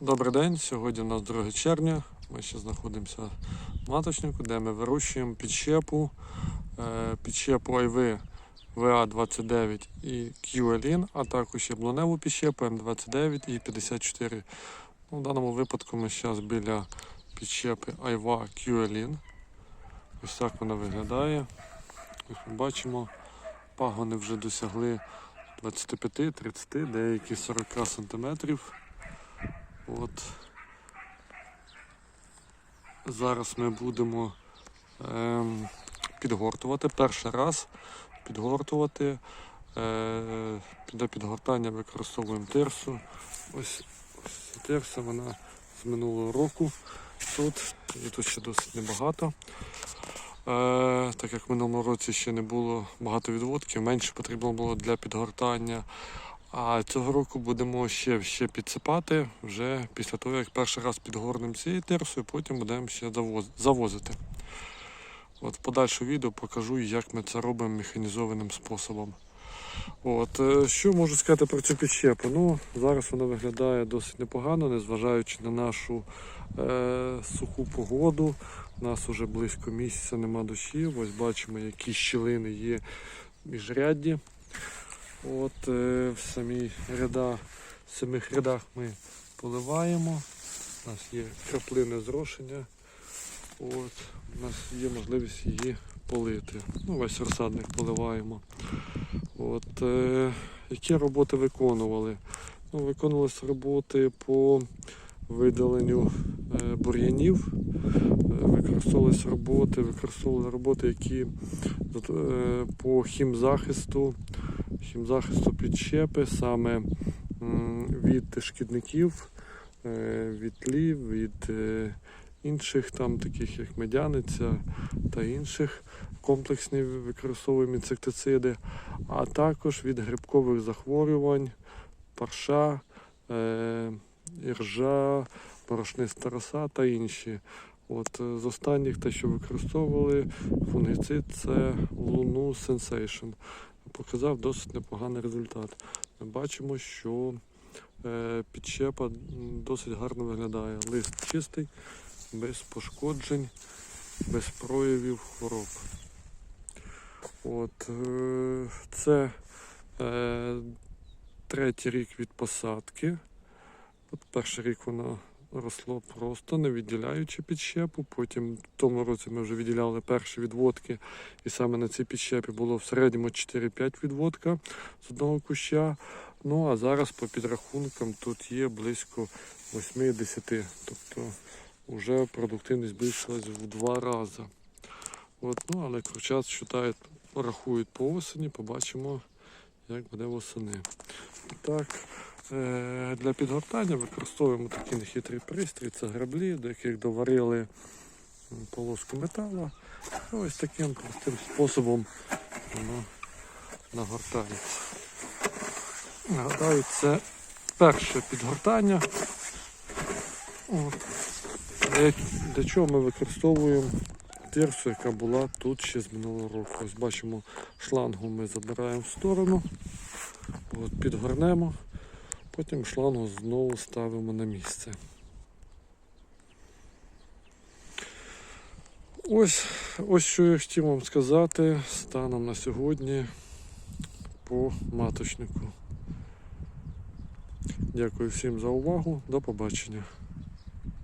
Добрий день. Сьогодні у нас 2 червня. Ми ще знаходимося в маточнику, де ми вирощуємо підщепу, е, підщепу Айви ВА29 і QLIN, а також яблуневу підщепу М29 і 54. Ну, в даному випадку ми зараз біля підщепи Айва QLIN. Ось так вона виглядає. Ось ми бачимо, пагони вже досягли 25-30, деякі 40 сантиметрів. От. Зараз ми будемо ем, підгортувати. Перший раз підгортувати. Е, для підгортання використовуємо тирсу. Ось, ось тирса, вона з минулого року тут. І тут ще досить небагато. Е, так як в минулому році ще не було багато відводків, менше потрібно було для підгортання. А цього року будемо ще, ще підсипати вже після того, як перший раз підгорнемо цією терсою, потім будемо ще завозити. От в подальшому відео покажу, як ми це робимо механізованим способом. От, е, що можу сказати про цю підщепу? Ну, зараз вона виглядає досить непогано, незважаючи на нашу е, суху погоду. У нас вже близько місяця нема дощів. Ось бачимо, які щілини є міжрядді. От е, в самій ряда, в самих рядах ми поливаємо. У нас є краплини зрошення. От, у нас є можливість її полити. Ну, весь розсадник поливаємо. От, е, які роботи виконували? Ну, виконувалися роботи по видаленню е, бур'янів, е, використовувалися роботи, використовували роботи, які е, по хімзахисту, хімзахисту підщепи, саме від шкідників, е, від тлів, від е, інших, там, таких як медяниця та інших. Комплексні використовуємо інсектициди, а також від грибкових захворювань, парша, е, іржа, порошниста роса та інші. От з останніх те, що використовували, фунгіцид це Луну Sensation. Показав досить непоганий результат. Ми бачимо, що е, підщепа досить гарно виглядає. Лист чистий, без пошкоджень, без проявів хвороб. От, е, це е, третій рік від посадки. От перший рік воно росло просто, не відділяючи підщепу. Потім в тому році ми вже відділяли перші відводки, і саме на цій підщепі було в середньому 4-5 відводка з одного куща. Ну а зараз по підрахункам тут є близько 8-10. Тобто вже продуктивність збільшилась в два рази. От, ну, але курчат считають, рахують по осені, побачимо, як буде восени. Так, для підгортання використовуємо такий нехитрий пристрій, це граблі, до яких доварили полоску металу. Ось таким простим способом воно нагортається. Нагадаю, це перше підгортання. От. Для чого ми використовуємо тирсу, яка була тут ще з минулого року. Ось бачимо, шлангу ми забираємо в сторону, от, підгорнемо, потім шлангу знову ставимо на місце. Ось, ось що я хотів вам сказати станом на сьогодні по маточнику. Дякую всім за увагу. До побачення.